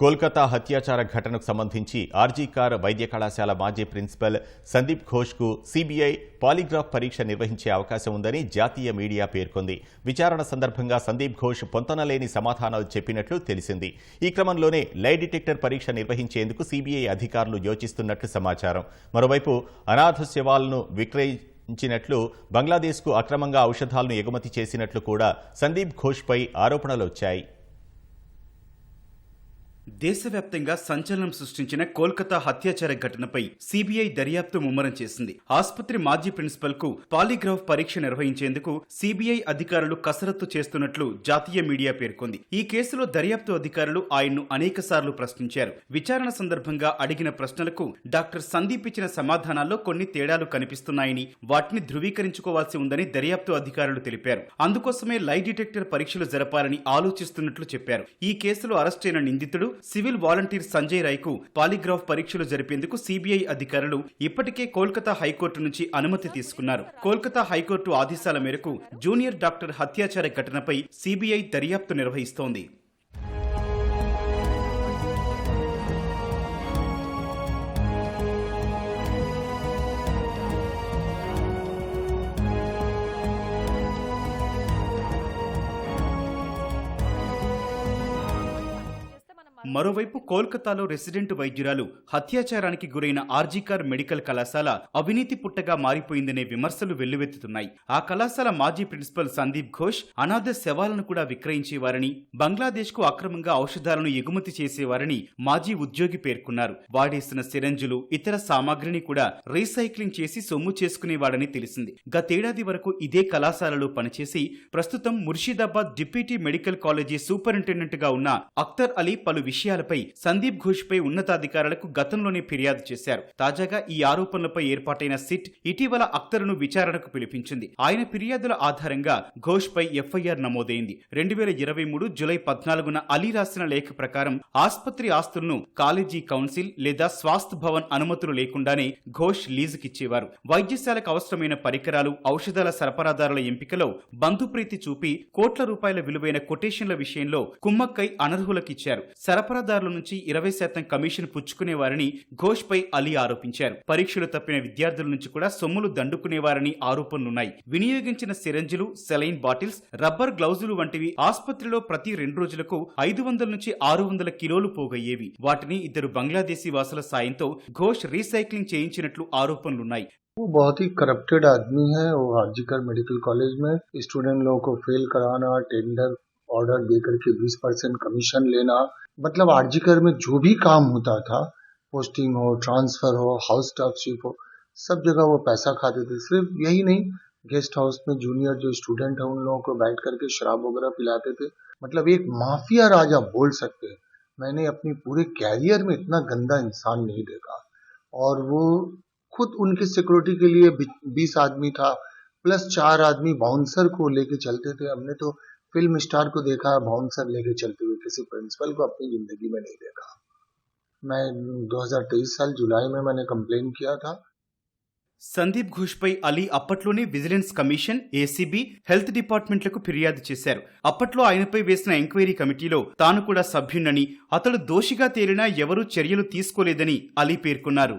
కోల్కతా హత్యాచార ఘటనకు సంబంధించి ఆర్జీకార్ వైద్య కళాశాల మాజీ ప్రిన్సిపల్ సందీప్ ఘోష్కు సీబీఐ పాలిగ్రాఫ్ పరీక్ష నిర్వహించే అవకాశం ఉందని జాతీయ మీడియా పేర్కొంది. విచారణ సందర్భంగా సందీప్ ఘోష్ పొంతనలేని సమాధానాలు చెప్పినట్లు తెలిసింది. ఈ క్రమంలోనే లై డిటెక్టర్ పరీక్ష నిర్వహించేందుకు సీబీఐ అధికారులు యోచిస్తున్నట్లు సమాచారం. మరోవైపు అనాథ శవాలను విక్రయించినట్లు బంగ్లాదేశ్కు అక్రమంగా ఔషధాలను ఎగుమతి చేసినట్లు కూడా సందీప్ ఘోష్పై ఆరోపణలు వచ్చాయి దేశవ్యాప్తంగా సంచలనం సృష్టించిన కోల్కతా హత్యాచార ఘటనపై సిబిఐ దర్యాప్తు ముమ్మరం చేసింది. ఆసుపత్రి మాజీ ప్రిన్సిపల్కు పాలిగ్రాఫ్ పరీక్ష నిర్వహించేందుకు సిబిఐ అధికారులు కసరత్తు చేస్తున్నట్లు జాతీయ మీడియా పేర్కొంది. ఈ కేసులో దర్యాప్తు అధికారులు ఆయన్ను అనేకసార్లు ప్రశ్నించారు. విచారణ సందర్భంగా అడిగిన ప్రశ్నలకు డాక్టర్ సందీప్ ఇచ్చిన సమాధానాల్లో కొన్ని తేడాలు కనిపిస్తున్నాయని వాటిని ధృవీకరించుకోవాల్సి ఉందని దర్యాప్తు అధికారులు తెలిపారు. అందుకోసమే లై డిటెక్టర్ పరీక్షలు జరపాలని ఆలోచిస్తున్నట్లు చెప్పారు. ఈ కేసులో అరెస్టైన నిందితుడు సివిల్ వాలంటీర్ సంజయ్ రాయ్కు పాలిగ్రాఫ్ పరీక్షలు జరిపేందుకు సిబిఐ అధికారులు ఇప్పటికే కోల్కతా హైకోర్టు నుంచి అనుమతి తీసుకున్నారు. కోల్కతా హైకోర్టు ఆదేశాల మేరకు జూనియర్ డాక్టర్ హత్యాచార ఘటనపై సిబిఐ దర్యాప్తు నిర్వహిస్తోంది. మరోవైపు కోల్కతాలో రెసిడెంట్ వైద్యురాలు హత్యాచారానికి గురైన ఆర్జీకార్ మెడికల్ కళాశాల అవినీతి పుట్టగా మారిపోయిందనే విమర్శలు వెల్లువెత్తుతున్నాయి. ఆ కళాశాల మాజీ ప్రిన్సిపల్ సందీప్ ఘోష్ అనాథ శవాలను కూడా విక్రయించేవారని బంగ్లాదేశ్కు అక్రమంగా ఔషధాలను ఎగుమతి చేసేవారని మాజీ ఉద్యోగి పేర్కొన్నారు. వాడేసిన సిరంజులు ఇతర సామాగ్రిని కూడా రీసైక్లింగ్ చేసి సొమ్ము చేసుకునేవాడని తెలిసింది. గతేడాది వరకు ఇదే కళాశాలలో పనిచేసి ప్రస్తుతం ముర్షిదాబాద్ డిప్యూటీ మెడికల్ కాలేజీ సూపరింటెండెంట్గా ఉన్న అఖ్తర్ అలీ పలు విషయాలపై సందీప్ ఘోష్ పై ఉన్నతాధికారులకు గతంలోనే ఫిర్యాదు చేశారు. తాజాగా ఈ ఆరోపణలపై ఏర్పాటైన సిట్ ఇటీవల అఖ్తర్ను విచారణకు పిలిపించింది. ఆయన ఫిర్యాదుల ఆధారంగా ఘోష్ పై ఎఫ్ఐఆర్ నమోదైంది. రెండు వేల ఇరవై మూడు జులై పద్నాలుగున అలీ రాసిన లేఖ ప్రకారం ఆసుపత్రి ఆస్తులను కాలేజీ కౌన్సిల్ లేదా స్వాస్థ్ భవన్ అనుమతులు లేకుండానే ఘోష్ లీజుకిచ్చేవారు. వైద్యశాలకు అవసరమైన పరికరాలు ఔషధాల సరఫరాదారుల ఎంపికలో బంధుప్రీతి చూపి కోట్ల రూపాయల విలువైన కొటేషన్ల విషయంలో కుమ్మక్కై అనర్హులకిచ్చారు. సరఫరాదారుల నుంచి ఇరవై శాతం కమిషన్ పుచ్చుకునేవారని ఘోష్ పై అలీ ఆరోపించారు పరీక్షలు తప్పిన విద్యార్థుల నుంచి కూడా సొమ్ములు దండుకునేవారని ఆరోపణలున్నాయి వినియోగించిన సిరంజులు సెలైన్ బాటిల్స్ రబ్బర్ గ్లౌజులు వంటివి ఆసుపత్రిలో ప్రతి రెండు రోజులకు ఐదు వందల నుంచి ఆరు వందల కిలోలు పోగయ్యేవి వాటిని ఇద్దరు బంగ్లాదేశీ వాసుల సాయంతో ఘోష్ రీసైక్లింగ్ చేయించినట్లు ఆరోపణలున్నాయి वो बहुत ही करप्टेड आदमी है वो हाजीकर मेडिकल कॉलेज में स्टूडेंट लोगों को फेल कराना टेंडर ऑर्डर दे करके 20 परसेंट कमीशन लेना मतलब आरजीकर में जो भी काम होता था पोस्टिंग हो ट्रांसफ़र हो हाउस स्टाफशिप हो सब जगह वो पैसा खाते थे। सिर्फ़ यही नहीं गेस्ट हाउस में जूनियर जो स्टूडेंट है उन लोगों को बैठ करके शराब वगैरह पिलाते थे। मतलब एक माफिया राजा बोल सकते हैं। मैंने अपनी पूरे कैरियर में इतना गंदा इंसान नहीं देखा। और वो खुद उनकी सिक्योरिटी के लिए बीस आदमी था प्लस चार आदमी बाउंसर को लेके चलते थे। हमने तो फिल्म स्टार को देखा बाउंसर लेके चलते हुए किसी प्रिंसिपल को अपनी जिंदगी में नहीं देखा मैं 2023 साल जुलाई में मैंने कंप्लेन किया था సందీప్ ఘోష్ పై అలీ అప్పట్లోనే విజిలెన్స్ కమిషన్ ఏసీబీ హెల్త్ డిపార్ట్మెంట్లకు ఫిర్యాదు చేశారు అప్పట్లో ఆయనపై వేసిన ఎంక్వైరీ కమిటీలో తాను కూడా సభ్యుణ్ణని అతడు దోషిగా తేలినా ఎవరూ చర్యలు తీసుకోలేదని అలీ పేర్కొన్నారు